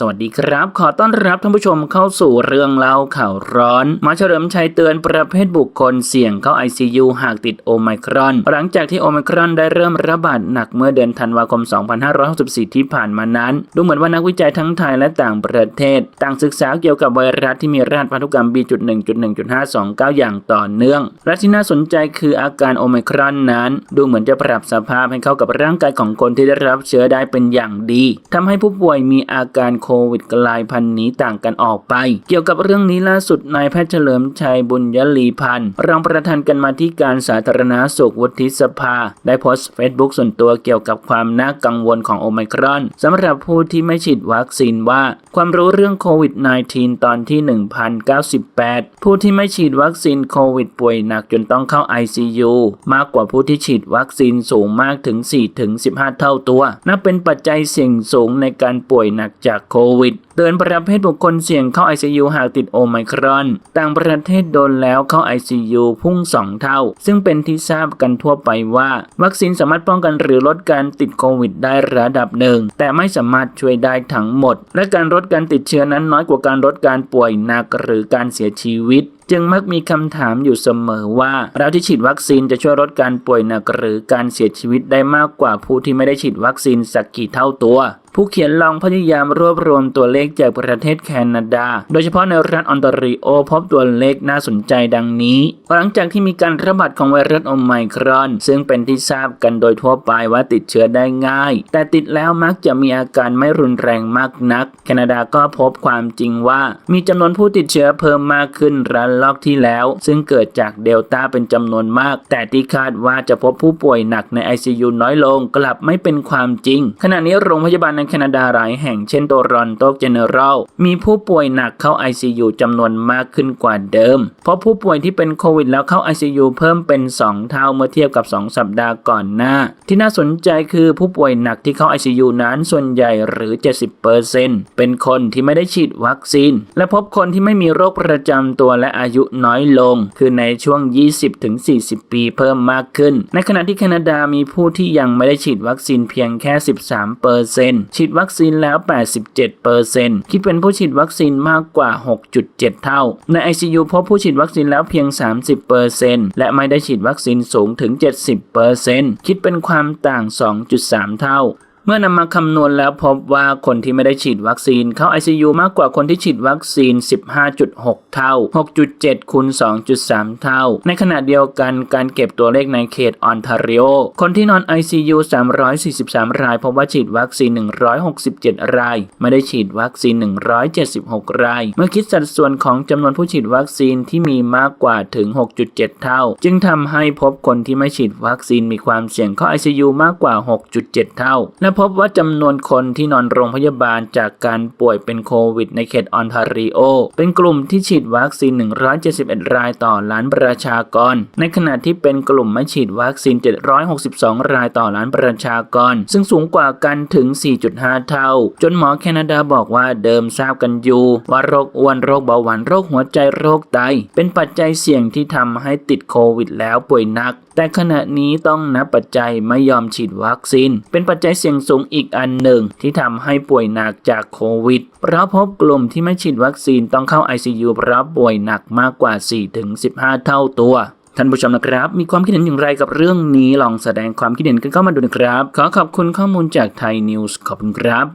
สวัสดีครับ ขอต้อนรับท่านผู้ชมเข้าสู่เรื่องเล่าข่าวร้อนหมาเฉลิมชัยเตือนประเภทบุคคลเสี่ยงเข้า ICU หากติดโอไมครอน หลังจากที่โอไมครอนได้เริ่มระบาดหนักเมื่อเดือนธันวาคม 2564 ที่ผ่านมานั้น ดูเหมือนว่านักวิจัยทั้งไทยและต่างประเทศ ต่างศึกษาเกี่ยวกับไวรัสที่มีรหัสพันธุกรรม B.1.1.529 อย่างต่อเนื่อง และที่น่าสนใจคืออาการโอไมครอนนั้น ดูเหมือนจะปรับสภาพให้เข้ากับร่างกายของคนที่ได้รับเชื้อได้เป็นอย่างดีทำให้ผู้ป่วยมีอาการโควิดกลายพันธุ์นี้ต่างกันออกไป เกี่ยวกับเรื่องนี้ล่าสุดนายแพทย์เฉลิมชัยบุญยลีพันธ์รองประธานกันมาที่การสาธารณาสุขวุฒิสภา ได้โพสต์เฟซบุ๊กส่วนตัวเกี่ยวกับความน่ากังวลของโอไมครอนสำหรับผู้ที่ไม่ฉีดวัคซีนว่า ความรู้เรื่องโควิด -19 ตอนที่ 1098 ผู้ที่ไม่ฉีดวัคซีนโควิดป่วยหนักจนต้องเข้า ICU มากกว่าผู้ที่ฉีดวัคซีนสูงมากถึง4-15 เท่าตัว นับเป็นปัจจัยเสี่ยงสูงในการป่วยหนักจากโคควิด เตือนประเภทบุคคลเสี่ยงเข้า ICU หากติดโอไมครอน ต่างประเทศโดนแล้วเข้า ICU พุ่ง 2 เท่า ซึ่งเป็นที่ทราบกันทั่วไปว่า วัคซีนสามารถป้องกันหรือลดการติดโควิดได้ระดับหนึ่ง แต่ไม่สามารถช่วยได้ทั้งหมด และการลดการติดเชื้อนั้นน้อยกว่าการลดการป่วยหนักหรือการเสียชีวิตจึงมักมีคำถามอยู่เสมอว่า เราที่ฉีดวัคซีนจะช่วยลดการป่วยหนักหรือการเสียชีวิตได้มากกว่าผู้ที่ไม่ได้ฉีดวัคซีนสักกี่เท่าตัว ผู้เขียนลองพยายามรวบรวมตัวเลขจากประเทศแคนาดา โดยเฉพาะในรัฐออนตาริโอพบตัวเลขน่าสนใจดังนี้ หลังจากที่มีการระบาดของไวรัสโอไมครอน ซึ่งเป็นที่ทราบกันโดยทั่วไปว่าติดเชื้อได้ง่าย แต่ติดแล้วมักจะมีอาการไม่รุนแรงมากนัก แคนาดาก็พบความจริงว่า มีจำนวนผู้ติดเชื้อเพิ่มมากขึ้นระลอกที่แล้ว ซึ่งเกิดจากเดลต้าเป็นจำนวนมาก แต่ที่คาดว่าจะพบผู้ป่วยหนักใน ICU น้อยลง กลับไม่เป็นความจริง ขณะนี้โรงพยาบาลในแคนาดาหลายแห่งเช่นโตรอนโตเจเนอรัลมีผู้ป่วยหนักเข้า ICU จำนวนมากขึ้นกว่าเดิม เพราะผู้ป่วยที่เป็นโควิดแล้วเข้า ICU เพิ่มเป็น 2 เท่าเมื่อเทียบกับ 2 สัปดาห์ก่อนหน้า ที่น่าสนใจคือผู้ป่วยหนักที่เข้า ICU นั้นส่วนใหญ่หรือ 70%เป็นคนที่ไม่ได้ฉีดวัคซีน และพบคนที่ไม่มีโรคประจำตัวและอายุน้อยลง คือในช่วง 20-40 ปีเพิ่มมากขึ้น ในขณะที่แคนาดามีผู้ที่ยังไม่ได้ฉีดวัคซีนเพียงแค่ 13%ฉีดวัคซีนแล้ว 87%คิดเป็นผู้ฉีดวัคซีนมากกว่า 6.7 เท่า ใน ICU พบผู้ฉีดวัคซีนแล้วเพียง 30%และไม่ได้ฉีดวัคซีนสูงถึง 70%คิดเป็นความต่าง 2.3 เท่า เมื่อนำมาคำนวณแล้วพบว่าคนที่ไม่ได้ฉีดวัคซีนเข้า ICU มากกว่าคนที่ฉีดวัคซีน 15.6 เท่า 6.7 คูณ 2.3 เท่า ในขณะเดียวกันการเก็บตัวเลขในเขตออนทาริโอ คนที่นอน ICU 343 ราย พบว่าฉีดวัคซีน 167 ราย ไม่ได้ฉีดวัคซีน 176 ราย เมื่อคิดสัดส่วนของจำนวนผู้ฉีดวัคซีนที่มีมากกว่าถึง 6.7 เท่า จึงทำให้พบคนที่ไม่ฉีดวัคซีนมีความเสี่ยงเข้า ICU มากกว่า 6.7 เท่าและพบว่าจำนวนคนที่นอนโรงพยาบาลจากการป่วยเป็นโควิดในเขตออนทาริโอ เป็นกลุ่มที่ฉีดวัคซีน 171 รายต่อล้านประชากร ในขณะที่เป็นกลุ่มไม่ฉีดวัคซีน 762 รายต่อล้านประชากร ซึ่งสูงกว่ากันถึง 4.5 เท่า จนหมอแคนาดาบอกว่าเดิมทราบกันอยู่ ว่าโรคอ้วนโรคเบาหวานโรคหัวใจโรคไต เป็นปัจจัยเสี่ยงที่ทำให้ติดโควิดแล้วป่วยหนัก แต่ขณะนี้ต้องนับปัจจัยไม่ยอมฉีดวัคซีน เป็นปัจจัยเสี่ยงสูงอีกอันหนึ่ง ที่ทำให้ป่วยหนักจากโควิด เพราะพบกลุ่มที่ไม่ฉีดวัคซีนต้องเข้า ICU เพราะป่วยหนักมากกว่า 4-15 เท่าตัวท่านผู้ชมนะครับ มีความคิดเห็นอย่างไรกับเรื่องนี้ลองแสดงความคิดเห็นกันเข้ามาดูนะครับ ขอขอบคุณข้อมูลจากไทยนิวส์ขอบคุณครับ